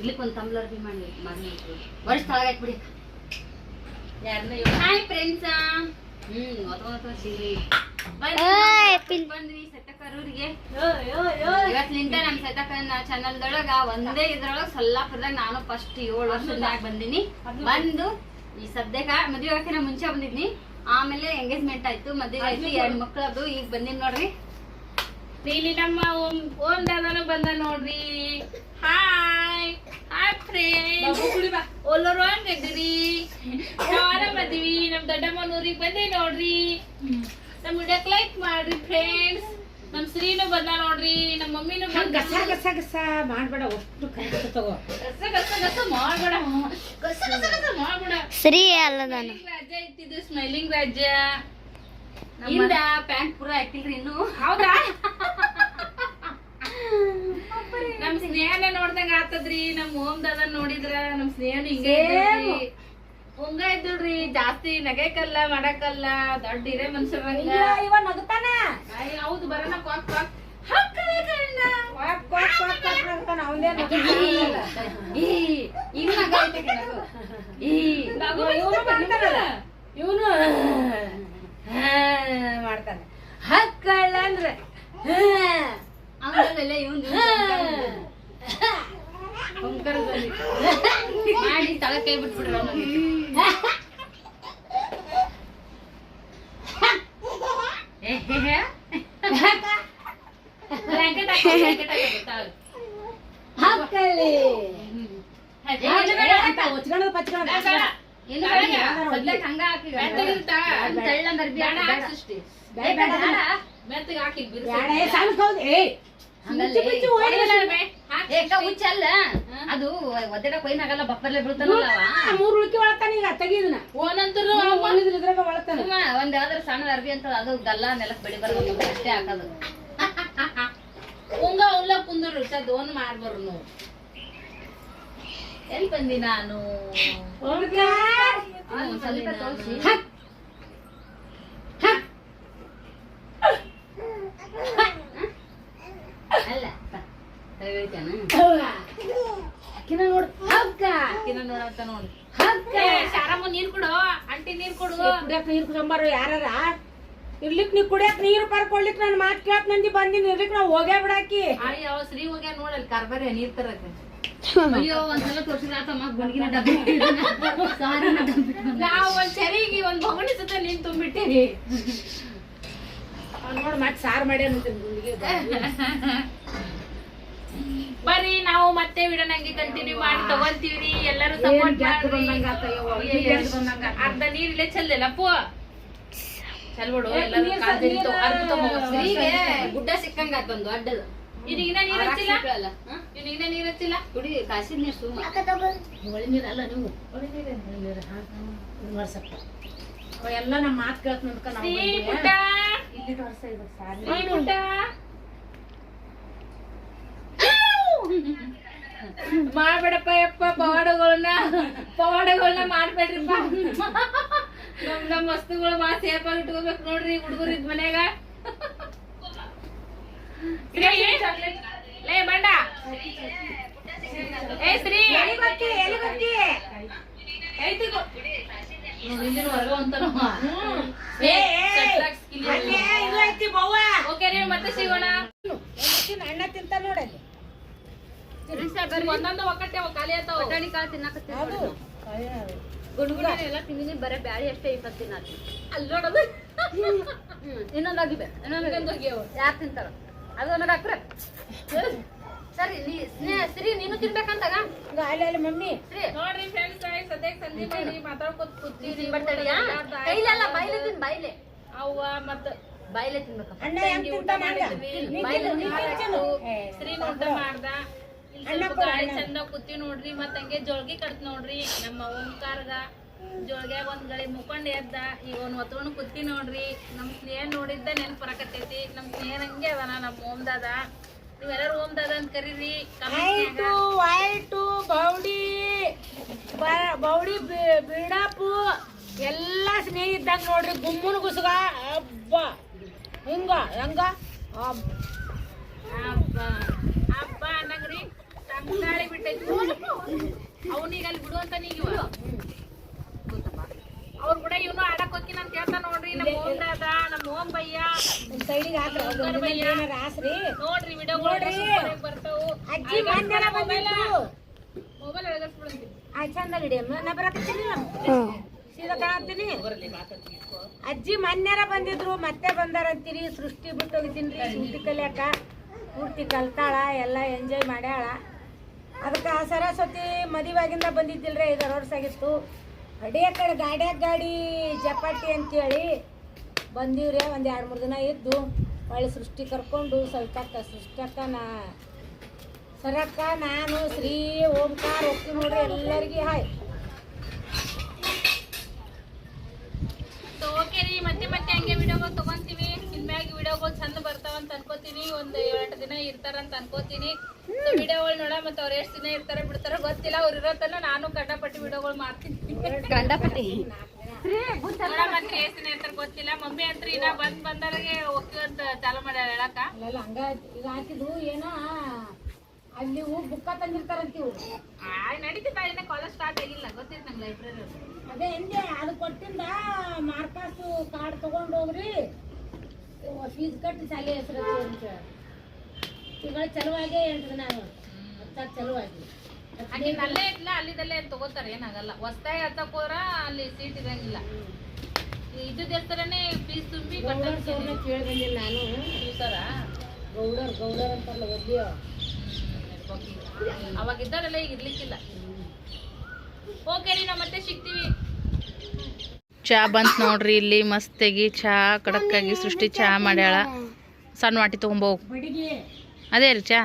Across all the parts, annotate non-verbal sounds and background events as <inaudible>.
ಇಲ್ಲಿಕ್ ಒಂದ್ ತಂಬ್ಲರ್ ಬಿ ಮಾಡಿ ಮಾಡಿ ವರ್ಷ ತಳಗಾಯ್ತು ಬಿಡಿ. ಯಾರನ್ನ ಹಾಯ್ ಫ್ರೆಂಡ್ಸ್ ಹ್ಮ್ ಬಂದ್ವಿ ಸತ್ತಕರೂರಿಗೆ ಇವತ್ತಿನಿಂದ ನಮ್ ಸತ್ತಕನ ಚಾನಲ್ ದೊಳಗ ಒಂದೇ ಇದ್ರೊಳಗ ಸೊಲ್ಲಾಪುರದಾಗ ನಾನು ಫಸ್ಟ್ ಏಳು ವರ್ಷದಾಗ ಬಂದಿನಿ. ಬಂದು ಈ ಸದ್ಯಕ್ಕ ಮದ್ವೆ ಹಾಕಿನ ಮುಂಚೆ ಬಂದಿದ್ನಿ. ಆಮೇಲೆ ಎಂಗೇಜ್ಮೆಂಟ್ ಆಯ್ತು. ಮದ್ವೆ ಆಯ್ತು. ಎರಡ್ ಮಕ್ಕಳದು ಈಗ ಬಂದಿನಿ ನೋಡ್ರಿ. ಇಲ್ಲಿ ನಮ್ಮ ಓಂ ಓಂ ದಾದನು ಬಂದ ನೋಡ್ರಿ. ಹಾಯ್ ಹಾಯ್ ಫ್ರೆಂಡ್ಸ್ ಹಂಗಿದ್ದೀರಿ ನಾವಾರ ಬಂದಿವಿ ನಮ್ ನಮ್ಮ ಊರಿಗೆ ಬಂದಿ ನೋಡ್ರಿ. ನಮ್ ವಿಡಿಯೋಕ್ ಲೈಕ್ ಮಾಡ್ರಿ ಫ್ರೆಂಡ್ಸ್ ನಮ್ ಶ್ರೀನು ಬಂದ ನೋಡ್ರಿ ನಮ್ ಮಮ್ಮಿನೂ ಬಂದ ಗಸ ಗಸ ಗಸ ಮಾಡ್ಬೇಡ ಒಟ್ಟು ಕರೆಕ್ಟ್ ತಗೋ. ಗಸ ಗಸ ಗಸ ಮಾಡ್ಬೇಡ. ಗಸ ಗಸ ಗಸ ಮಾಡ್ಬೇಡ. ಸರಿ ಅಲ್ಲ ನಾನು. ಸ್ಮೈಲಿಂಗ್ ರಾಜ್ಯ ಇತ್ತಿದ್ದು ಸ್ಮೈಲಿಂಗ್ ರಾಜ್ಯ. ಇಂದ ಪ್ಯಾಂಟ್ ಪೂರ ಹಾಕಿಲ್ರಿ ಇನ್ನು. ಹೌದಾ? <laughs> ನಮ್ ಸ್ನೇಹನ ನೋಡ್ದಂಗ ಆತದ್ರಿ ನಮ್ ಓಮ್ ದಾದ ನೋಡಿದ್ರ ನಮ್ ಸ್ನೇಹನ ಹಿಂಗೆ ಇದ್ದಳ್ರಿ. ಹಂಗ ಇದ್ದಳ್ರಿ ಜಾಸ್ತಿ ನಗೇಕಲ್ಲ ಮಾಡಕಲ್ಲ ದೊಡ್ಡ ಹಿರೇ ಮನುಷ್ಯ ಇವ ನಗುತ್ತಾನ? ಅಯ್ಯ, ಹೌದು ಬರೋಣ ಕ್ವಾಕ್ ಕ್ವಾಕ್. ಹಕ್ಕಳೆ ಕಣ್ಣ. ಕ್ವಾಕ್ ಕ್ವಾಕ್ ಕ್ವಾಕ್ ಕ್ವಾಕ್ ಅಂತಾನ ಅವನೇ ಈ ಈಗ ನಗ ಐತೆ ನಗು. ಈ ನಗು ಇವನು ಮಾಡ್ತಾನೆ. ಹಕ್ಕಳ ಅಂದ್ರೆ ಆಮೇಲೆ ಇವ್ನು ಮಾಡಿ ತಳ ಕೈ ಬಿಟ್ಬಿಡ್ರ ಬ್ಲ್ಯಾಂಕೆಟ್ ಹಾಕಿ, ಬ್ಲ್ಯಾಂಕೆಟ್ ಹಾಕಿ, ತಾಳು. ಹಕ್ಕಳಿ ಏ, ಇಲ್ಲ ಬೇಡ, ಹುಚ್ಚಲ್ಲ ಅದು ಒದ್ದಡ ಕೊಯ್ನಾಗಲ್ಲ ಬಪ್ಪರ್ಲೆ ಬೀಳ್ತಾನಲ್ಲ. ಮೂರು ಉಳ್ಕಿ ಒಳತಾನ ಈಗ ತೆಗೀದನ ಇದ್ರಾಗ ಒಳತಾನ ಒಂದ್ ಯಾವ್ದಾರ ಸಣ್ಣ ಅರ್ಬಿ ಅಂತ ಅದು ಗಲ್ಲ ನೆಲಕ್ ಬೆಳಿ ಬರೋದು ಅಷ್ಟೇ ಹಾಕೋದು. ಉಂಗ ಉಲ್ಲ ಕುಂದರು ಚದ್ ಓನ್ ಮಾಡ್ಬರು ನೀವು ಎಲ್ಲಿ ಬಂದಿ ನಾನು? ಸ್ವಲ್ಪ ತೋರ್ಸಿ. ಅಲ್ಲ ತ- ತಗೊಳ್ತೇನ? ಅಕ್ಕಿನ ನೋಡು ಹಕ್ಕ ಕಿನ್ನ ನೋಡಂತ ನೋಡಿ ಹಕ್ಕ ಶಾರಮ್ಮ ನೀರ್ ಕೊಡು. ಆಂಟಿ ನೀರ್ ಕೊಡು. ಕುಡಿಯಕ್ ನೀರ್ ಕುಡಿಯಂಬಾರು ಯಾರಾರ? ಇರ್ಲಿಕ್ ನೀ ಕುಡಿಯಕ್ ನೀರು ಬರ್ಕೊಡ್ಲಿಕ್ ನನ್ ಮಾತ್ ಕೇಳತ್ ನಂದಿ ಬಂದಿನಿ. ಇರ್ಲಿಕ್ ನಾವ್ ಹೋಗೇ ಬಿಡಾಕಿ. ಅಯ್ಯ ಅವ ಶ್ರೀ ಹೋಗ್ಯ ನೋಡಲ್ ಕಾರ್ಬಾರಿ ನೀರ್ ತರಕ. ಅಯ್ಯೋ ಒಂದ್ಸಲ ತೋರ್ಸಿದ್ರ ಆತಮ್ಮ ಗುಂಡಿಗಿನ ಡಬ್ಬಿ ಸಾರಿನ ಡಬ್ಬಿ ನಾವ್ ಒಂದ್ ಚರಿಗೆ ಒಂದ್ ಬೊಗಣಿ ಸುತ್ತ ನೀನ್ ತುಂಬಿಟ್ಟಿರಿ. ನೋಡ್ ಮತ್ ಸಾರ್ ಮಾಡ್ಯಾನ ಗುಂಡಿಗೆ. <laughs> ಬರ್ರಿ ನಾವು ಮತ್ತೆ ವಿಡಿಯೋ ಹಂಗೆ ಕಂಟಿನ್ಯೂ ಮಾಡಿ ತಗೊಂತೀವಿ ಎಲ್ಲರೂ ಸಪೋರ್ಟ್ ಮಾಡ್ರಿ. ಅರ್ಧ ನೀರಿಲ್ಲ ಚೆಲ್ಬಿಡು ಎಲ್ಲರೂ ತಗೋ, ಅರ್ಧ ಗುಡ್ಡ ಸಿಕ್ಕಂಗ ಅಡ್ಡದು. ಇದೀಗಿನ ನೀರ್ ಹಚ್ಚಿಲ್ಲ? ಇದೀಗಿನ ನೀರ್ ಹಚ್ಚಿಲ್ಲ? ಕುಡಿ ಕಾಸಿದ ನೀರ್ ಸುಮ್ಮ. ನೀವು? ಎಲ್ಲ ನಮ್ಮ ಮಾತ್ ಕೇಳ್ತ ಇಲ್ಲಿ ವರ್ಷ ಇದು ಶ್ರೀ ಪುಟ್ಟ ಮಾಡ್ಬೇಡಪ್ಪ ಯಪ್ಪ ಪವಾಡಗಳನ್ನ ಪವಾಡಗಳನ್ನ ಮಾಡ್ಬೇಡ್ರಿಪ್ಪ. ನಮ್ ನಮ್ ವಸ್ತುಗಳು ಮಾ ಸೇಫ್ ಆಗಿ ಇಟ್ಕೋಬೇಕು ನೋಡ್ರಿ ಹುಡುಗರು ಇದ್ ಮನ್ಯಾಗ ಲೇ ಬಂಡ. ಏ ಶ್ರೀ. ಎಲ್ಲಿ ಬರ್ತಿ ಎಲ್ಲಿ ಬರ್ತಿ ಐತಿ ಮತ್ತೆ ಸಿಗೋಣ. ಅಣ್ಣ ತಿಂತ ನೋಡಲ್ಲಿ ಒಂದೊಂದು ಒಕ್ಕಟ್ಟೆ ಅವ ಖಾಲಿ ಆತಾವ ಬಟಾಣಿ ಕಾಳು ತಿನ್ನಕತ್ತೀನಿ ಗುಡುಗುಡಿ ಎಲ್ಲ ತಿಂದಿನಿ ಬರೀ ಬ್ಯಾಳಿ ಅಷ್ಟೇ ಇಪ್ಪತ್ತು ತಿನ್ನ ಅಲ್ಲಿ ನೋಡೋದು. ಇನ್ನೊಂದು ಆಗಿವೆ ಇನ್ನೊಂದು. ಯಾರು ತಿಂತಾರ? ಅದು ನನಗೆ ಹಾಕ್ರೆ ಸರಿ ನೀ ಸ್ನೇಹ ಸಿರಿ ನೀನು ತಿನ್ಬೇಕಂತಾಗ ಈಗ ಅಲ್ಲಿ ಅಲ್ಲಿ ಮಮ್ಮಿ. ಸಿರಿ ನೋಡ್ರಿ ಫ್ರೆಂಡ್ಸ್ ಸದ್ಯಕ್ಕೆ ಸಂಧಿ ಮಾಡಿ ಮಾತಾಡ್ಕೊತ ಕೂತೀವಿ ಬರ್ತಡಿಯಾ ಕೈಲಲ್ಲ ಬಾಯ್ಲೆ ತಿನ್ ಬಾಯ್ಲೆ. ಅವ್ವ ಮತ್ತ ಬಾಯ್ಲೆ ತಿನ್ಬೇಕು ಅಣ್ಣ ಹೆಂಗ್ ತಿಂತಾನ ಸ್ತ್ರೀ ಊಟ ಮಾಡ್ದ. ಗಾಳಿ ಚಂದ ಕೂತಿ ನೋಡ್ರಿ ಮತ್ತ ಹಂಗೆ ಜೋಳ್ಗಿ ಕಟ್ ನೋಡ್ರಿ. ನಮ್ಮ ಓಂಕಾರ್ಗ ಜೋಳ್ಗ್ಯಾಗ ಒಂದ್ ಗಳಿ ಮುಕ್ಕೊಂಡ್ ಎದ್ದ ಈಗ ಒಂದ್ ಹೊತ್ಕೊಂಡು ಕೂತಿ ನೋಡ್ರಿ. ನಮ್ ಸ್ನೇಹ ನೋಡಿದ್ದ ನೆನ್ಪ್ ಬರಕತ್ತೈತಿ ನಮ್ ಸ್ನೇಹ ಹಂಗೆ ಅದನ ನಮ್ ಓಮ್ದಾದ. ನೀವೆಲ್ಲರೂ ಓಮ್ದಾದ ಅಂತ ಕರೀರಿ. ವೈಟು ಬೌಡಿ. ಬೌಡಿ ಬಿಡಾಪು. ಎಲ್ಲ ಸ್ನೇಹ ಇದ್ದಾಗ ನೋಡ್ರಿ. ಗುಮ್ಮನ್ ಗುಸುಗ. ಹಬ್ಬ ಹಿಂಗ ಹೆಂಗ. ಹಬ್ಬ ಹಬ್ಬ. ಅನ್ನಂಗ್ರಿ? ತಂಗಾಳಿ ಬಿಟ್ಟ ಬರ್ತೈತಿ ಅವನಿಗೆ ಅಲ್ಲಿ ಬಿಡು ಅಂತ ನೀಗಿವ ಅವ್ರ ಕೂಡ ಇವನು ಆಡಕ್ ಹೋಗ್ತೀನಿ ಅಂತ ಹೇಳ್ತಾ ನೋಡ್ರಿ. ನಮ್ಮ ಓಂ ದಾದ ನಮ್ಮ ಓಂ ಬಯ್ಯ ಸೈಡಿಗೆ ಹಾಕ್ರಿ. ಅದು ಒಂದ್ ನೋಡ್ರಿ ವಿಡಿಯೋ ಹಾಸ್ರಿ. ನೋಡ್ರಿ ಬರ್ತಾವು. ಅಜ್ಜಿ ಮನ್ಯಾರ ಬಂದಿದ್ರು ಮೊಬೈಲ್ ಎಳಗಸ್ಬಿಡಂತಿ ಆ ಚಂದ ಹಿಡಿಯಮ್ಮ ನಾ ಬರಕತ್ತೀನಿ ಸೀದಾ ಕಾಣತ್ತೀನಿ ಅಜ್ಜಿ ಮೊನ್ನೆರ ಬಂದಿದ್ರು ಮತ್ತೆ ಬಂದಾರಂತೀರಿ. ಸೃಷ್ಟಿ ಬಿಟ್ಟು ಹೋಗಿದ್ದೀನಿ ಸುದ್ದಿ ಕಲಿಯಾಕ. ಪೂರ್ತಿ ಕಲ್ತಾಳ, ಎಲ್ಲ ಎಂಜಾಯ್ ಮಾಡ್ಯಾಳ. ಅದಕ್ಕೆ ಆ ಸರಸ್ವತಿ ಮದುವಾಗಿಂದ ಬಂದಿದ್ದಿಲ್ರಿ, ಐದಾರು ವರ್ಷ ಆಗಿತ್ತು. ಅಡಿಯ ಕಡೆ ಗಾಡ್ಯಾಗ ಗಾಡಿ ಜಪಾಟಿ ಅಂತೇಳಿ ಬಂದೀವ್ರಿ, ಒಂದು ಎರಡು ಮೂರು ದಿನ ಇದ್ದು. ಒಳ್ಳೆ ಸೃಷ್ಟಿ ಕರ್ಕೊಂಡು, ಸವಿತಕ್ಕ ಸೃಷ್ಟಕ್ಕ ನಾ, ಸರಕ್ಕ, ನಾನು, ಶ್ರೀ, ಓಂಕಾರ ಹೋಗ್ತೀನಿ ನೋಡ್ರಿ ಎಲ್ಲರಿಗೆ ಹಾಯ್ ಓಕೆ ರೀ ಮತ್ತೆ ಮತ್ತೆ ಹಂಗೆ ವಿಡಿಯೋಗಳು ತಗೊಂತೀವಿ ಇನ್ಮ್ಯಾಗ ವಿಡಿಯೋಗಳು ಚಂದ ಬರ್ತಾವ ಅಂತ ಅನ್ಕೋತೀನಿ. ಒಂದ್ ಏಳೆಂಟು ದಿನ ಇರ್ತಾರಂತ ಅನ್ಕೋತೀನಿ. ವಿಡಿಯೋಗಳು ನೋಡ ಮತ್ತೆ ಅವ್ರು ಎಷ್ಟ್ ದಿನ ಇರ್ತಾರ ಬಿಡ್ತಾರ ಗೊತ್ತಿಲ್ಲ. ಅವ್ರು ಇರೋತನ ನಾನು ಕಂಡಪಟ್ಟಿ ವಿಡಿಯೋಗಳು ಮಾಡ್ತೀನಿ. ಗಂಡಪಟ್ಟಿ ನೋಡ ಮತ್ತೆ ಎಷ್ಟು ದಿನ ಇರ್ತಾರ ಗೊತ್ತಿಲ್ಲ. ಮಮ್ಮಿ ಅಂತ ಇನ್ನ ಬಂದ್ ಬಂದವರಿಗೆ ಹೋಗ್ತೀವಿ ಅಂತ ಚಾಲು ಮಾಡ್ಯಾಳ ಹೇಳಕ ಅಲ್ಲೆಲ್ಲ ಹಂಗ ಈಗ ಹಾಕಿದ್ವು ಏನೋ ಅಲ್ಲಿ ಹೂ ಬುಕ್ಕ ತಂದಿರ್ತಾರಂತೀವು ನಡೀತಿತ್ತ ಇನ್ನ ಕಾಲೇಜ್ ಸ್ಟಾರ್ಟ್ ಆಗಿಲ್ಲ. ಗೊತ್ತಿತ್ತು ನಂಗೆ ಲೈಬ್ರರಿ ಅದೇ ಹಿಂದೆ ಅದು ಕೊಟ್ಟಿಂದ ಮಾರ್ಕಾಸು ಕಾರ್ಡ್ ತಗೊಂಡು ಹೋಗ್ರಿ. ಫೀಸ್ ಕಟ್ಟಿ ಶಾಲೆ ಹೆಸರು ಅಂತ ತಿಂಗಳ ಚಲುವಾಗೇ ಹೇಳ್ತದೆ ನಾನು ಹತ್ತಾರು ಚಲುವಾಗಿ ಅಲ್ಲೇ ಇಟ್ಲ ಅಲ್ಲಿದಲ್ಲೇ ತಗೋತಾರೆ ಏನಾಗಲ್ಲ. ಹೊಸ್ದಾಗಿ ಹತ್ತಕ್ ಹೋದ್ರ ಅಲ್ಲಿ ಸೀಟ್ ಇರಂಗಿಲ್ಲ. ಇದು ಹೆಸರನೇ ಫೀಸ್ ತುಂಬಿ ಕೇಳಿ ಬಂದಿಲ್ಲ ನಾನು. ಸರ ಗೌಡರ್ ಗೌಡರ್ ಅಂತಾರಲ್ಲ ಒದ್ದಿಯೋ ಅವಾಗ ಇದ್ದಾರಲ್ಲ ಈಗ ಇರ್ಲಿಕ್ಕಿಲ್ಲ ಓಕೆ ರೀ ನಾವು ಮತ್ತೆ ಸಿಗ್ತೀವಿ ಚಾ ಬಂತ್ ನೋಡ್ರಿ ಇಲ್ಲಿ ಮಸ್ತಾಗಿ ಚಾ, ಕಡಕ್ಕಾಗಿ ಸೃಷ್ಟಿ ಚಾ ಮಾಡ್ಯಾಳ. ಸಣ್ಣ ವಾಟಿ ಬಡಿಗೆ ಅದೇ ರೀ ಚಾ.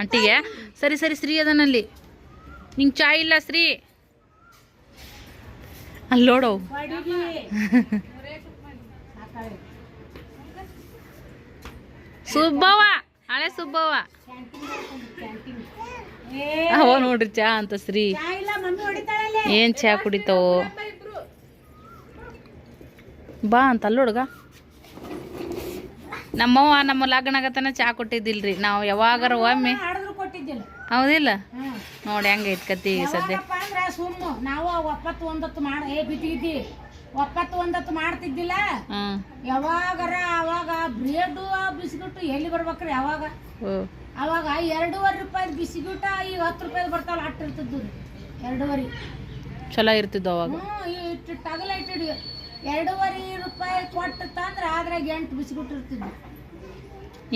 ಅಂಟಿಗೆ ಸರಿ ಸರಿ ಶ್ರೀ ಅದನಲ್ಲಿ ನಿಂಗೆ ಚಾ ಇಲ್ಲ ಶ್ರೀ ಅಲ್ಲಿ ನೋಡವು ಸುಬ್ಬವ್ವ, ಹಳೆ ಸುಬ್ಬವ್ವ. ಅವ ನೋಡ್ರಿ ಚಾ ಅಂತ ಶ್ರೀ ಚಹಾ ಏನ್ ಚಾ ಕುಡಿತಾವೋ ಬಾ ಅಂತ ಅಲ್ಲ ಹುಡುಗ. ನಮ್ಮವ್ವ ನಮ್ಮ ಲಗ್ನಾಗತನ ಚಾ ಕೊಟ್ಟಿದ್ದಿಲ್ರಿ. ನಾವು ಯಾವಾಗಾರ ಒಮ್ಮೆ ಹೌದಿಲ್ಲ? ನೋಡಿ ಹೆಂಗೈತ್ ಕತಿ ಸದ್ಯ. ಸುಮ್ಮನೆ ನಾವು ಒಪ್ಪತ್ತು ಒಂದತ್ತು ಮಾಡಿ ಬಿಟ್ಟಿದ್ದಿ. ಒಪ್ಪತ್ತು ಒಂದತ್ತು ಮಾಡ್ತಿದ್ದಿಲ್ಲ. ಯಾವಾಗಾರ ಅವಾಗ ಬ್ರೆಡ್ ಬಿಸ್ಕಿಟ್ ಎಲ್ಲಿ ಬರ್ಬೇಕ್ರಿ ಯಾವಾಗ ಅವಾಗ ಎರಡೂವರೆ ರೂಪಾಯಿ ಬಿಸ್ಕಿಟ ಈಗ ಹತ್ತು ರೂಪಾಯಿ ಬರ್ತಾವಲ್ಲ ಅಟ್ಟಿರ್ತಿದ್ದು ರೀ ಎರಡೂವರೆ. ಚಲೋ ಇರ್ತಿದ್ದು ಅವಾಗ? ಹ್ಞೂ ಇಟ್ಟು ಟಗಲ ಇಟ್ಟಿಡಿ. ಎರಡೂವರೆ ರೂಪಾಯಿ ಕೊಟ್ಟು ತಂದ್ರೆ ಅದ್ರಾಗ ಎಂಟು ಇರ್ತಿದ್ವು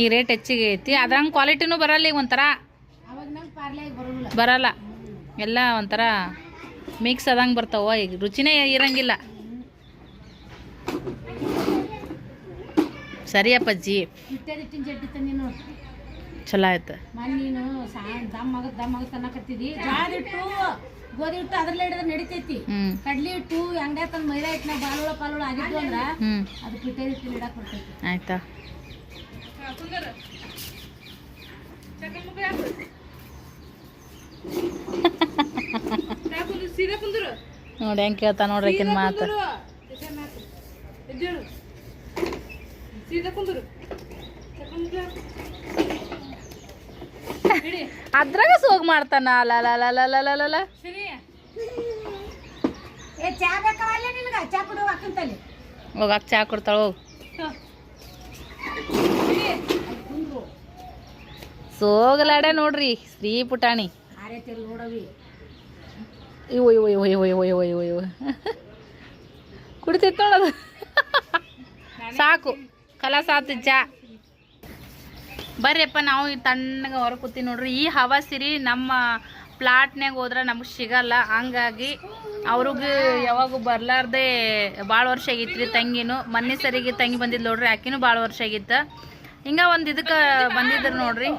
ಈ ರೇಟ್ ಹೆಚ್ಚಿಗೆ ಐತಿ. ಅದ್ರಂಗೆ ಕ್ವಾಲಿಟಿನೂ ಬರಲ್ಲ ಈಗ ಒಂಥರ. ಅವಾಗ ನಂಗೆ ಬರೋಲ್ಲ ಬರಲ್ಲ. ಎಲ್ಲ ಒಂಥರ ಮಿಕ್ಸ್ ಆದಂಗೆ ಬರ್ತಾವ ಈಗ. ರುಚಿನೇ ಇರಂಗಿಲ್ಲ. ಸರಿ ಅಪ್ಪಜ್ಜಿ ಜಡ್ಡಿ ತಂದಿನ ಚಲೋ ಆಯ್ತು. ನೀನು ದಮ್ ದಮ್ ಗೋಧಿ ಹಿಟ್ಟು ಅದ್ರಲ್ಲೇ ಹಿಡಿದ್ರೆ ನಡಿತೈತಿ. ಕಡ್ಲಿ ಹಿಟ್ಟು ತಂದು ಮೈದಾ ಹಿಟ್ಟಿನ ಬಾಲೋಳ ಪಾಲೋಳ ಆಗಿತ್ತು ಅಂದ್ರ ಅದು ಪಿಟ್ಟೆ ಹಿಟ್ಟು ಇಡಕ್ ಬರ್ತೈತಿ. ಆಯ್ತಾ? ನೋಡಿ ಹೆಂಗ್ ಕೇಳ್ತಾ ನೋಡ್ರಿ ಆಕಿನ ಮಾತು. ಅದ್ರಾಗ ಸೋಗ್ ಮಾಡ್ತಾನ. ಅಲ್ಲ ಹೋಗಾಕ ಚಾ ಕೊಡ್ತಾಳ ಹೋಗ್. ಸೋಗಲಾಡ ನೋಡ್ರಿ ಶ್ರೀ ಪುಟಾಣಿ. ಇವು ಇವು ಇವು ಇವು ಇವು ಇವು ಇವು ಇವು. ಕುಡಿತೈತ್ ನೋಡದು ಸಾಕು. ಕಲಸಾತು ಆತು ಚಾ. ಬರ್ರಿಯಪ್ಪ, ನಾವು ಈ ತಣ್ಣಗೆ ಹೊರ ಕೂತೀವಿ ನೋಡ್ರಿ. ಈ ಹವಾ ಸಿರಿ ನಮ್ಮ ಪ್ಲಾಟ್ನಾಗ ಹೋದ್ರೆ ನಮಗೆ ಸಿಗಲ್ಲ. ಹಂಗಾಗಿ ಅವ್ರಿಗೆ ಯಾವಾಗೂ ಬರ್ಲಾರ್ದೆ ಭಾಳ ವರ್ಷ ಆಗೈತ್ರಿ ತಂಗಿನೂ. ಮೊನ್ನೆ ಸರಿಗೆ ತಂಗಿ ಬಂದಿದ್ದು ನೋಡ್ರಿ, ಆಕಿನೂ ಭಾಳ ವರ್ಷ ಆಗಿತ್ತು. ಹಿಂಗೆ ಒಂದು ಇದಕ್ಕೆ ಬಂದಿದ್ರು ನೋಡ್ರಿ.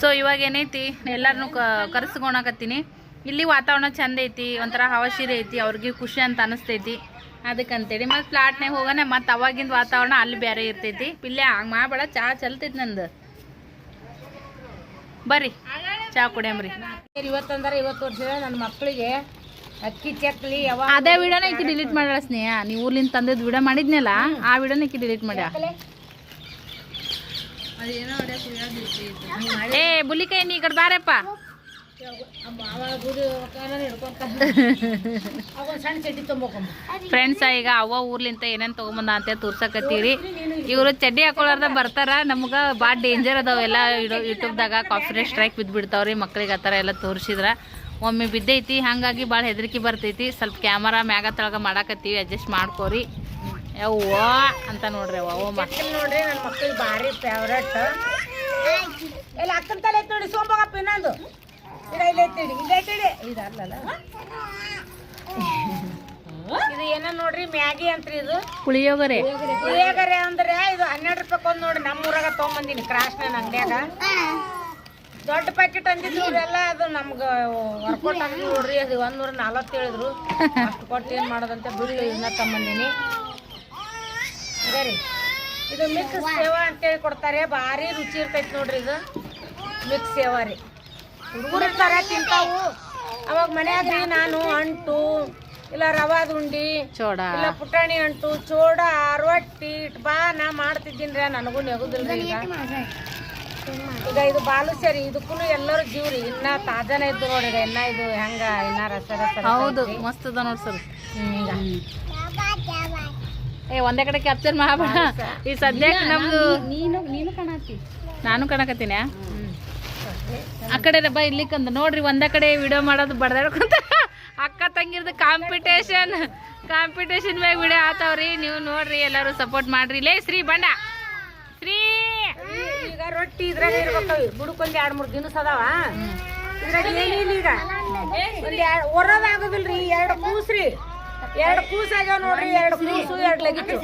ಸೊ ಇವಾಗ ಏನೈತಿ ಎಲ್ಲರನ್ನು ಕರೆಸ್ಕೊಳಕತ್ತೀನಿ ಇಲ್ಲಿ ವಾತಾವರಣ ಚಂದ ಐತಿ, ಒಂಥರ ಹವಾಶಿರಿ ಐತಿ, ಅವ್ರಿಗೆ ಖುಷಿ ಅಂತ ಅನಿಸ್ತೈತಿ. ಅದಕ್ಕಂತೇಳಿ ಮತ್ತು ಫ್ಲಾಟ್ನಾಗ ಹೋಗೋಣ ಮತ್ತು ಅವಾಗಿಂದ ವಾತಾವರಣ ಅಲ್ಲಿ ಬೇರೆ ಇರ್ತೈತಿ. ಇಲ್ಲೇ ಹಂಗೆ ಮಾಡಬೇಡ ಚಾ ಚಲ್ತೈತಿ ನಂದು. ಬರ್ರಿ ಚಾ ಕುಡಿಯಮ್ರಿ ಇವತ್ತಂದ್ರೆ ಇವತ್ತು ವರ್ಷ ನನ್ನ ಮಕ್ಕಳಿಗೆ ಅಕ್ಕಿ ಚಕ್ಲಿ ಯಾವ ಅದೇ ವಿಡಿಯೋನ ಇಕ್ಕಿ ಡಿಲೀಟ್ ಮಾಡ್ಯಾಳ ಸ್ನೇಹ. ನೀವು ಊರ್ಲಿಂದ ತಂದಿದ್ದು ವಿಡಿಯೋ ಮಾಡಿದ್ನಲ್ಲ ಆ ವಿಡಿಯೋನ ಇಕ್ಕಿ ಡಿಲೀಟ್ ಮಾಡ್ಯ ಏ ಬುಲಿಕಾಯಿ ನೀ ಈ ಕಡೆ ಬಾರಪ್ಪ. <laughs> ಫ್ರೆಂಡ್ಸ್ ಈಗ ಅವ್ವ ಊರ್ಲಿಂತ ಏನೇನ್ ತಗೊಂಬಂದ ಅಂತ ತೋರ್ಸಕತ್ತೀರಿ. ಇವರು ಚಡ್ಡಿ ಹಾಕೊಳ್ಳಾರ್ದ ಬರ್ತಾರ ನಮ್ಗ ಭಾಳ ಡೇಂಜರ್ ಅದಾವ ಎಲ್ಲ ಯೂಟ್ಯೂಬ್ದಾಗ ಕಾಫಿ ಸ್ಟ್ರೈಕ್ ಬಿದ್ದು ಬಿಡ್ತಾವ್ರಿ ಮಕ್ಳಿಗೆ ಆ ಥರ ಎಲ್ಲ ತೋರಿಸಿದ್ರ. ಒಮ್ಮೆ ಬಿದ್ದೈತಿ ಹಾಗಾಗಿ ಭಾಳ ಹೆದರಿಕೆ ಬರ್ತೈತಿ. ಸ್ವಲ್ಪ ಕ್ಯಾಮರಾ ಮ್ಯಾಗ ತಳಗ ಮಾಡಾಕತ್ತೀವಿ ಅಡ್ಜಸ್ಟ್ ಮಾಡ್ಕೋರಿ. ಯವ್ವ ಅಂತ ನೋಡ್ರಿ ಅವ್ವ ನೋಡ್ರಿ ನನ್ನ ಮಕ್ಳಿಗೆ ಭಾರಿ ಫೇವ್ರೇಟ್ ಎಲ್ಲ ಅಕ್ಕನ ತಲೆ ನೋಡಿ ಸೋಂಬಗಪ್ಪ ಇನ್ನೊಂದು. ಇಡ ಇಲ್ಲ ಐತಿಡಿ ಇಲ್ಲ ಐತಿಡಿ ಇದು ಅಲ್ಲಲ್ಲ ಇದು ಏನ ನೋಡ್ರಿ ಮ್ಯಾಗಿ ಅಂತ್ರಿ ಇದು. ಪುಳಿಯೋಗರೆ. ಪುಳಿಯೋಗರೆ ಅಂದ್ರೆ ಇದು ಹನ್ನೆರಡು ರೂಪಾಯಿ ಒಂದು ನೋಡಿ ನಮ್ಮ ಊರಾಗ ತೊಗೊಂಬಂದಿನಿ ಕ್ರಾಸ್ನ ಅಂಗಡ್ಯಾಗ. ದೊಡ್ಡ ಪ್ಯಾಕೆಟ್ ಅಂದಿದ್ರು ಎಲ್ಲ ಅದು ನಮ್ಗೆ ವರ್ಕೌಟ್ ಆಗಿ ನೋಡ್ರಿ ಅದು ಒಂದ್ ನೂರ ನಲ್ವತ್ತು ಹೇಳಿದ್ರು. ಅಷ್ಟು ಕೊಟ್ಟು ಏನು ಮಾಡೋದಂತ ಬಿಲ್ಲು ಇದನ್ನ ತಗೊಂಬಂದಿನಿ. ಸರಿ. ಇದು ಮಿಕ್ಸ್ ಸೇವಾ ಅಂತೇಳಿ ಕೊಡ್ತಾರೆ ಭಾರಿ ರುಚಿ ಇರ್ತೈತಿ ನೋಡ್ರಿ ಇದು. ಮಿಕ್ಸ್ ಸೇವಾ ರೀ. ಹುಡುಗರು ತಿಂತಾವು. ಅವಾಗ ಮನ್ಯಾಗ ನಾನು ಅಂಟು ಇಲ್ಲ ರವಾದ ಉಂಡಿ ಚೋಡ. ಇಲ್ಲ ಪುಟಾಣಿ ಅಂಟು ಚೋಡ ರೊಟ್ಟಿ ಬಾ ನಾ ಮಾಡ್ತಿದ್ದೀನ್ರಿ ನನಗೂ ನೆಗುದಿಲ್ರಿ ಈಗ. ಈಗ ಇದು ಬಾಲು ಸರಿ ಇದಕ್ಕೂ ಎಲ್ಲರೂ ಜೀವ್ರಿ ಇನ್ನ ತಾಜಾನೇ ಇದ್ದು ನೋಡಿ ಈಗ ಇನ್ನ ಇದು ಹೆಂಗ ಇನ್ನ ರಸ ರಸ ಹೌದು. ಮಸ್ತ್ ಅದ ನೋಡಿ ಸರ್. ಈಗ. ಏ ಒಂದೇ ಕಡೆ ಕ್ಯಾಪ್ಚರ್ ಮಾಡಬೇಡ. ಈ ಸದ್ಯಕ್ಕೆ ನಮ್ದು ನೀನು ನೀನು ಕಾಣತ್ತಿ. ನಾನು ಕಾಣಕತ್ತೀನಿ ಆ? ಕಡೆ ಬಾ ಇರ್ಲಿಕ್ಕಂತ ನೋಡ್ರಿ ಒಂದ ಕಡೆ ವಿಡಿಯೋ ಮಾಡೋದು ಬಡ್ದಾಡ್ಕೊಂತ. ಅಕ್ಕ ತಂಗಿರ್ದು ಕಾಂಪಿಟೇಷನ್ ಕಾಂಪಿಟೇಷನ್ ಮ್ಯಾಗ ವಿಡಿಯೋ ಆತಾವ್ರಿ. ನೀವು ನೋಡ್ರಿ ಎಲ್ಲರೂ ಸಪೋರ್ಟ್ ಮಾಡ್ರಿ. ಲೇ ಶ್ರೀ ಬಂಡ. ಶ್ರೀ. ಈಗ ರೊಟ್ಟಿ ಇದ್ರಾಗ ಇರ್ಬೇಕು ಬುಡಕ್ ಎರಡು ಮೂರ್ ದಿನಸ ಅದಾವ. ಇದ್ರಾಗ ಏನಿಲ್ಲ ಈಗ. ಒಂದ್ ಎರಡು ಒರದ ಆಗೋದಿಲ್ರಿ ಎರಡ್ ಕೂಸ್ರಿ. ಎರಡು ಕೂಸ್ ಆಗ್ಯಾವ ನೋಡ್ರಿ ಎರಡು ಕೂಸು ಎರಡು ಲಗಿಟ್ಟು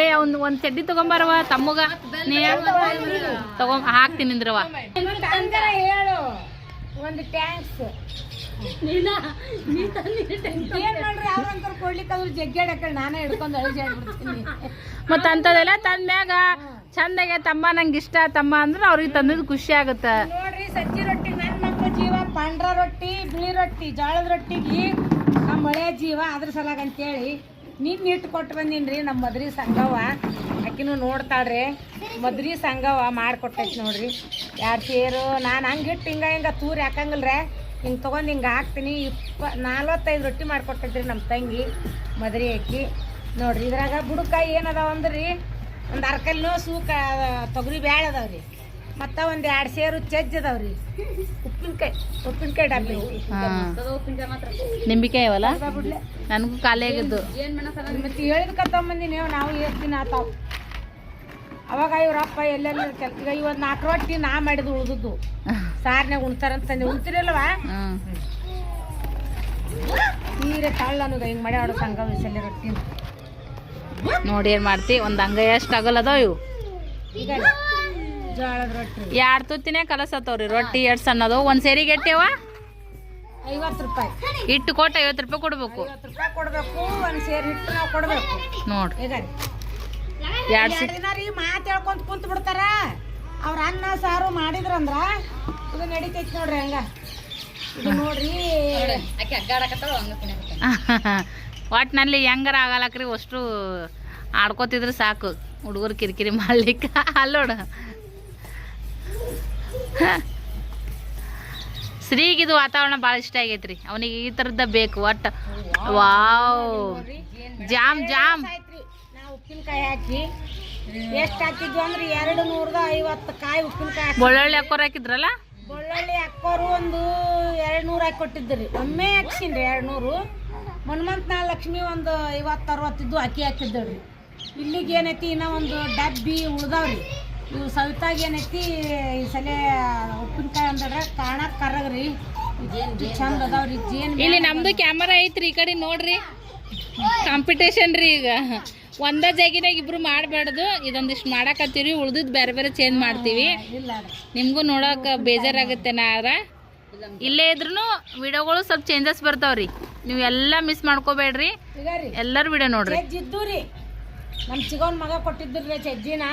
ಏ ಒಂದ್ ಒಂದ್ ಚಡ್ಡಿ ತಗೊಂಬಾರವ ತಮ್ಮಗ. ನೀ ತಗೊಂಡ್ ಹಾಕ್ತೀನಿ ನಿಂದ್ರವ ಒಂದು ಟ್ಯಾಂಕ್ಸ್. ಮತ್ತ ಅಂತದೆಲ್ಲ ತಂದ್ಮ್ಯಾಗ ಚಂದಾಗೆ ತಮ್ಮ ನಂಗೆ ಇಷ್ಟ ತಮ್ಮ ಅಂದ್ರೆ ಅವ್ರಿಗೆ ತಂದಿದ್ದು ಖುಷಿ ಆಗುತ್ತೆ. ನೋಡ್ರಿ ಸಜ್ಜಿ ರೊಟ್ಟಿ ನನ್ನ ಮಕ್ಕಳ ಜೀವ ಪಾಂಡ್ರ ರೊಟ್ಟಿ ಬಿಳಿ ರೊಟ್ಟಿ ಜೋಳದ ರೊಟ್ಟಿಗೆ ನಮ್ಮ ಮಳೆ ಜೀವ ಅದ್ರ ಸಲಾಗ ಅಂತೇಳಿ ನಿನ್ನ ಇಟ್ಟು ಕೊಟ್ಟು ಬಂದೀನಿ ನಮ್ಮ ಮದ್ರಿ ಸಂಘವ. ಆಕಿನೂ ನೋಡ್ತಾಳ್ರಿ. ಮದ್ರಿ ಸಂಘವ ಮಾಡಿಕೊಟ್ಟೈತಿ ನೋಡ್ರಿ. ಯಾರು ಸೇರು, ನಾನು ಹಂಗೆ ಇಟ್ಟು ಹಿಂಗೆ ಹಿಂಗೆ ತೂರಿ ಹಾಕಂಗಿಲ್ರೆ, ಹಿಂಗೆ ತೊಗೊಂಡು ಹಿಂಗೆ ಹಾಕ್ತೀನಿ. ಇಪ್ಪ, ನಲ್ವತ್ತೈದು ರೊಟ್ಟಿ ಮಾಡ್ಕೊಟ್ಟೈತ್ರಿ ನಮ್ಮ ತಂಗಿ, ಮದ್ರಿ ಅಕ್ಕಿ ನೋಡ್ರಿ ಇದ್ರಾಗ ಬುಡಕಾಯಿ ಏನದಾವ ಅಂದ್ರಿ? ಒಂದು ಅರ್ಕಲ್ನೂ ಸೂಕ, ತೊಗರಿ ಬ್ಯಾಳೆ ಅದಾವ್ರಿ. ಮತ್ತು ಒಂದು ಎರಡು ಸೇರು ಚಜ್ಜ ಅದಾವ್ರಿ. ಉಪ್ಪಿನಕಾಯಿ ಉಪ್ಪಿನಕಾಯಿ ಡಬ್ಬಿ. ನಿಂಬಿಕಾಯಿ ಅವಲ್ಲ? ನನಗೂ ಖಾಲಿ ಆಗಿದ್ದು. ಮತ್ತೆ ಹೇಳಿದ್ಕ ತಗೊಂಬಂದಿ ನೀವು ದಿನ ಆತಾವು. ಅವಾಗ ಇವ್ರಪ್ಪ ಎಲ್ಲೆಲ್ಲ ಕೆಲ್ಸ ಇವತ್ತು ನಾಲ್ಕು ರೊಟ್ಟಿ ನಾ ಮಾಡಿದ್ದು ಉಳ್ದದ್ದು. ಸಾರ್ನಾಗ ಉಣ್ತಾರಂತಂದು ಉಣ್ತಿರಲ್ವ? ನೀರೇ ತಳ್ಳ ನನಗೆ ಹಿಂಗೆ ಮಾಡಿ ಆಡೋ ಸಂಘ ವಿಸಲಿ ರೊಟ್ಟಿ ನೋಡಿ ಏನ್ ಮಾಡ್ತಿ? ಒಂದ್ ಹಂಗ ಎಷ್ಟ್ ಆಗಲ್ಲ ಅದಾವ ಇವು. ಈಗ ಎರಡ್ ತುತ್ತಿನೇ ಕಲಸತ್ತವ್ರಿ ರೊಟ್ಟಿ ಎರಡ್ ಸಣ್ಣದು ಒಂದ್ ಸೇರಿ ಗೆಟ್ಟೆವ ಐವತ್ತು ರೂಪಾಯಿ. ಇಟ್ಟು ಕೊಟ್ಟು ಐವತ್ತು ರೂಪಾಯಿ ಕೊಡ್ಬೇಕು. ರೂಪಾಯಿ ಕೊಡಬೇಕು ಒಂದು ಸೇರಿ ಹಿಟ್ಟು ನಾವು ಕೊಡಬೇಕು. ನೋಡ್ರಿ ಎರಡ್ ಸಿ ಎರಡು ದಿನ ರೀ ಮಾತು ಹೇಳ್ಕೊಂತ ಕುಂತ ಬಿಡ್ತಾರ. ಅವ್ರ ಅನ್ನ ಸಾರು ಮಾಡಿದ್ರಂದ್ರ ಇದು ನಡೀತೈತಿ ನೋಡ್ರಿ ಹಂಗ. ಇದು ನೋಡ್ರಿ. <laughs> ಒಟ್ನಲ್ಲಿ ಹೆಂಗಾರ ಆಗಲ್ಲಕ್ರಿ ಅಷ್ಟು ಆಡ್ಕೋತಿದ್ರೆ ಸಾಕು. ಹುಡುಗರು ಕಿರಿಕಿರಿ ಮಾಡ್ಲಿಕ್ಕೆ. ಅಲ್ಲೋಡ. ಶ್ರೀಗಿದು ವಾತಾವರಣ ಭಾಳ ಇಷ್ಟ ಆಗೈತ್ರಿ. ಅವನಿಗೆ ಈ ಥರದ ಬೇಕು ಒಟ್ಟು. ವಾವ್. Jam jam. ನಾವು ಉಪ್ಪಿನಕಾಯಿ ಹಾಕಿ ಎಷ್ಟು ಹಾಕಿದ್ವಿ ಅಂದ್ರೆ ಎರಡು ನೂರದ ಐವತ್ತು ಕಾಯಿ ಉಪ್ಪಿನಕಾಯಿ ಬೆಳ್ಳುಳ್ಳಿ ಹಾಕೋರು ಹಾಕಿದ್ರಲ್ಲ? ಬೆಳ್ಳುಳ್ಳಿ ಹಾಕೋರು ಒಂದು ಎರಡು ನೂರು ಹಾಕಿ ಕೊಟ್ಟಿದ್ರಿ. ಒಮ್ಮೆ ಹಾಕ್ಸಿನ್ರಿ ಎರಡು ನೂರು ಮನ್ಮಂತ್ ನಾ ಲಕ್ಷ್ಮಿ ಒಂದು ಐವತ್ತು ಅರವತ್ತಿದ್ದು ಅಕ್ಕಿ ಹಾಕಿದ್ದವ್ರಿ ಇಲ್ಲಿಗೆ ಏನೈತಿ ಇನ್ನೂ ಒಂದು ಡಬ್ಬಿ ಉಳ್ದಾವ್ರಿ. ಇವು ಸವಿತಾಗ ಏನೈತಿ ಈ ಸಲ ಉಪ್ಪಿನಕಾಯಿ ಅಂದ್ರೆ ಕಾಣಕ್ ಕರಗ್ರಿ. ಚಂದ ಅದಾವ್ರಿ ಜೇನು ಇಲ್ಲಿ ನಮ್ದು ಕ್ಯಾಮರಾ ಐತ್ರಿ ಈ ಕಡೆ ನೋಡ್ರಿ. ಕಾಂಪಿಟೇಷನ್ ರೀ ಈಗ. ಒಂದ ಜಾಗಿನಾಗ ಇಬ್ರು ಮಾಡಬಾರ್ದು ಇದೊಂದಿಷ್ಟು ಮಾಡಾಕತ್ತೀವಿ ಉಳ್ದಿದ್ ಬೇರೆ ಬೇರೆ ಚೇಂಜ್ ಮಾಡ್ತೀವಿ. ನಿಮ್ಗೂ ನೋಡಕ್ ಬೇಜಾರಾಗುತ್ತೆ ನಾರ. ಇಲ್ಲೇ ಇದ್ರು ವಿಡಿಯೋಗಳು ಸ್ವಲ್ಪ ಚೇಂಜಸ್ ಬರ್ತಾವ್ರಿ. ನೀವು ಎಲ್ಲ ಮಿಸ್ ಮಾಡ್ಕೋಬೇಡ್ರಿ. ಎಲ್ಲರೂ ವಿಡಿಯೋ ನೋಡ್ರಿ. ನಮ್ಮ ಚಿಗೋನ್ ಮಗ ಕೊಟ್ಟಿದ್ರಿ ಚೆಜ್ಜಿನ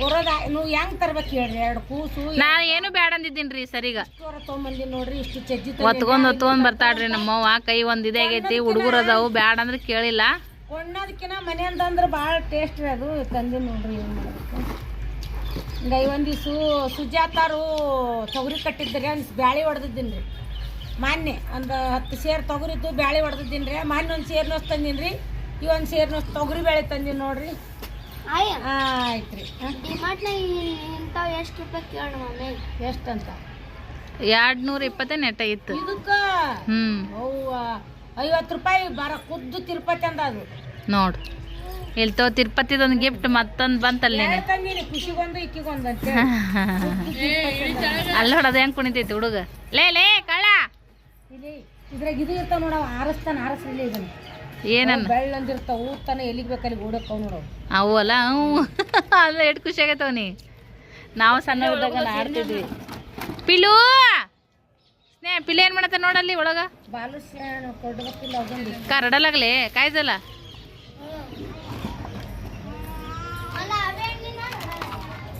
ಬರೋದ ನೀವು ಹೆಂಗ್ ತರ್ಬೇಕು ಹೇಳ್ರಿ? ಎರಡು ಕೂಸು ನಾ ಏನು ಬೇಡ ಅಂದಿದ್ದೀನ್ರಿ ಸರಿಗ. ತೊಗೊಂಬಂದಿ ನೋಡ್ರಿ ಇಷ್ಟು ಚೆಜ್ಜಿ ಒತ್ಕೊಂಡ್ ಒತ್ಕೊಂಡ್ ಬರ್ತಾಳ್ರಿ ನಮ್ಮವ್ವ ಕೈ ಒಂದ್ ಇದಾಗೈತಿ ಹುಡುಗರು ಅದಾವು ಬ್ಯಾಡ ಅಂದ್ರೆ ಕೇಳಿಲ್ಲ. ಕೊಂಡೋದಕ್ಕಿಂತ ಮನೆಯಿಂದ ಅಂದ್ರೆ ಭಾಳ ಟೇಸ್ಟ್ ರೀ ಅದು ತಂದಿ ನೋಡ್ರಿ ಏನು ಮಾಡ್ಬೇಕು. ಹಿಂಗ ಒಂದು ದಿವ್ಸ ಸುಜಾತಾರು ತೊಗರಿ ಕಟ್ಟಿದ್ರಿ ಅನ್ಸ್ ಬ್ಯಾಳಿ ಹೊಡೆದಿದ್ದೀನಿ ರೀ. ಮಾನ್ಯ ಒಂದು ಹತ್ತು ಸೇರು ತೊಗರಿದ್ದು ಬ್ಯಾಳಿ ಹೊಡೆದಿದ್ದೀನಿ ರೀ ಮಾನ್ಯ ಒಂದು ಸೇರ್ನೋಸ್ ತಂದೀನಿ ರೀ ಈ ಒಂದು ಸೇರ್ನೋಸ್ ತೊಗರಿ ಬೇಳೆ ತಂದೀನಿ ನೋಡ್ರಿ. ಆಯ್ತು ರೀ ಡಿಮಾರ್ಟ್ನಾಗ ಇಂಥವು ಎಷ್ಟು ರೂಪಾಯಿ ಕೇಳಿ ಮಮ್ಮಿ ಎಷ್ಟಂತ? ಎರಡ್ ನೂರ ಇಪ್ಪತ್ತೇ ನೆಟ್ಟ ಇತ್ತು. ಇದಕ್ಕೆ? ಹ್ಮ್. ಅವ್ವ ಐವತ್ತು ರೂಪಾಯಿ ಬರ ಖುದ್ದು ತಿರುಪತಿ ಅಂದ ಅದು. ನೋಡ್. ಎಲ್ತೋ ತಿರುಪತಿದೊಂದು ಗಿಫ್ಟ್ ಮತ್ತೊಂದು ಬಂತಲ್ಲ ನೀನು. ಖುಷಿಗೊಂದು ಇಕ್ಕಿಗೊಂದು ಅಂತ <laughs> ಅಲ್ಲಿ ನೋಡೋದು ಹೆಂಗ್ ಕುಣಿತೈತಿ ಹುಡುಗ. ಲೇ ಲೇ ಕಳ್ಳ. ಇಲ್ಲಿ ಇದ್ರಾಗ ಇದು ಇರ್ತಾವ ನೋಡವ ಆರಸ್ತಾನ ಆರಸ್ಲಿಲ್ಲ ಇದನ್ನ. ಏನನ್ನ? ಬೆಳ್ಳಂದಿರ್ತಾವ ತನ ಎಲ್ಲಿಗೆ ಬೇಕಲ್ಲಿ ಓಡಕ್ಕವ್ ಅವಲ್ಲ ಅವು ಅಲ್ಲ <laughs> ಎಷ್ಟು ಖುಷಿ ಆಗೈತವ ನೀ. ನಾವು ಸಣ್ಣ ಆಡ್ತಿದ್ವಿ. ಪಿಲು ಸ್ನೇಹ ಪಿಲು ಏನ್ ಮಾಡತ್ತ ನೋಡಲ್ಲಿ ಒಳಗ? ಕರಡಲಾಗ್ಲಿ ಕಾಯ್ದಲ್ಲ.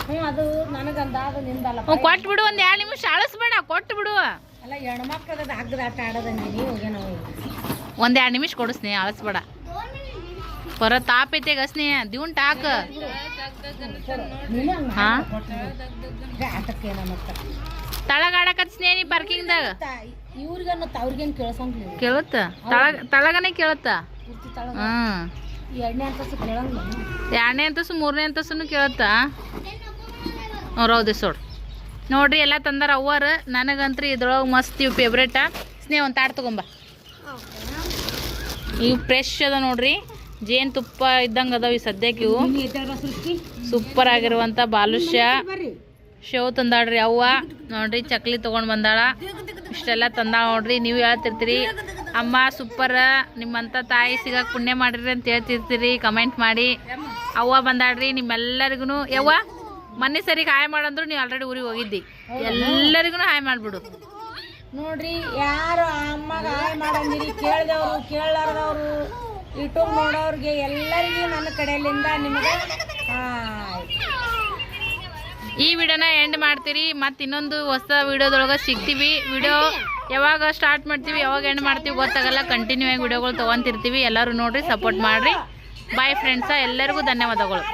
ಹ್ಞೂ ಅದು ನನಗಂದ ಅದು ನಿಂದಲ್ಲ. ಹ್ಞೂ ಕೊಟ್ಟು ಬಿಡು ಒಂದ್ ಎರಡು ನಿಮಿಷ ಅಳಿಸ್ಬೇಡ ಕೊಟ್ಟು ಬಿಡು. ಅಲ್ಲ ಹೆಣ್ಮಕ್ಳದ ಹಗ್ಗದ ಆಟ ಆಡೋದಂಗೆ ಹೋಗ್ಯಾನ ಒಂದ್ ಎರಡು ನಿಮಿಷ ಕೊಡು ಸ್ನೇಹ, ಅಳಸ್ಬೇಡ. ಹೊರ ತಾಪೈತೆ ಸ್ನೇಹ, ದಿವ್ನ ಟಾಕ. ಹಾ? ಆಟಕ್ಕೆ ಏನೋ ಮತ್ತೆ ತಳಗ ಆಡಕತ್ ಸ್ನೇಹ ನೀ ಪಾರ್ಕಿಂಗ್ದಾಗ ದಾಗ ಅವ್ರಿಗೇನು ಕೇಳ್ಸಂಗಿಲ್ಲ ಕೇಳುತ್ತ? ತಳಗ, ತಳಗನೆ ಎರಡನೇ ಕೇಳಂಗಿಲ್ಲ ಎರಡನೇ ಅಂತಸು ಮೂರನೇ ಅಂತಸು ಕೇಳುತ್ತಾ? ಹೌದು ಸೋಡ್. ನೋಡ್ರಿ, ಎಲ್ಲ ತಂದಾರ ಅವ್ವಾರ. ನನಗಂತ್ರಿ ಇದ್ರೊಳಗೆ ಮಸ್ತ್ ಇವು ಫೇವ್ರೇಟ ಸ್ನೇಹ, ಒಂದು ತಾಟ್ ತಗೊಂಬ. ಇವು ಫ್ರೆಶ್ ಅದ ನೋಡ್ರಿ. ಜೇನು ತುಪ್ಪ ಇದ್ದಂಗೆ ಅದಾವ ಈ ಸದ್ಯಕ್ಕೆ ಇವು. ಸೂಪರ್ ಆಗಿರುವಂಥ ಬಾಲುಷ್ಯ. ಶೋ ಶೇವ್ ತಂದಾಳ್ರಿ ಅವ್ವ. ನೋಡ್ರಿ ಚಕ್ಲಿ ತೊಗೊಂಡು ಬಂದಾಳ. ಇಷ್ಟೆಲ್ಲ ತಂದಾಳ ನೋಡ್ರಿ. ನೀವು ಹೇಳ್ತಿರ್ತೀರಿ ಅಮ್ಮ ಸೂಪರ್ ನಿಮ್ಮಂಥ ತಾಯಿ ಸಿಗಕ್ಕೆ ಪುಣ್ಯ ಮಾಡಿರಿ ಅಂತ ಹೇಳ್ತಿರ್ತೀರಿ. ಕಮೆಂಟ್ ಮಾಡಿ. ಅವ್ವ ಬಂದಾಳ್ರಿ ನಿಮ್ಮೆಲ್ಲರಿಗೂ ಯವ್ವ ಮೊನ್ನೆ ಸರಿ ಹಾಯ್ ಮಾಡಂದ್ರು ನೀವು ಆಲ್ರೆಡಿ ಊರಿಗೆ ಹೋಗಿದ್ದಿ. ಎಲ್ಲರಿಗೂ ಹಾಯ್ ಮಾಡಿಬಿಡು. ನೋಡ್ರಿ, ಯಾರು ಆ ಅಮ್ಮಗ ಹಾಯ್ ಮಾಡಂದಿರಿ ಕೇಳಿದವರು ಕೇಳಾರ್ದವ್ರು ಯೂಟ್ಯೂಬ್ ನೋಡೋರ್ಗೆ ಎಲ್ಲರಿಗೂ ನನ್ನ ಕಡೆಯಲ್ಲಿಂದ ನಿಮಗೆ ಈ ವಿಡಿಯೋನ ಎಂಡ್ ಮಾಡ್ತೀರಿ. ಮತ್ತೆ ಇನ್ನೊಂದು ಹೊಸ ವಿಡಿಯೋದೊಳಗೆ ಸಿಗ್ತೀವಿ. ವಿಡಿಯೋ ಯಾವಾಗ ಸ್ಟಾರ್ಟ್ ಮಾಡ್ತೀವಿ, ಯಾವಾಗ ಎಂಡ್ ಮಾಡ್ತೀವಿ ಗೊತ್ತಾಗಲ್ಲ. ಕಂಟಿನ್ಯೂ ಆಗಿ ವಿಡಿಯೋಗಳು ತೊಗೊತಿರ್ತೀವಿ. ಎಲ್ಲರೂ ನೋಡಿರಿ ಸಪೋರ್ಟ್ ಮಾಡಿರಿ. ಬಾಯ್ ಫ್ರೆಂಡ್ಸ ಎಲ್ಲರಿಗೂ ಧನ್ಯವಾದಗಳು.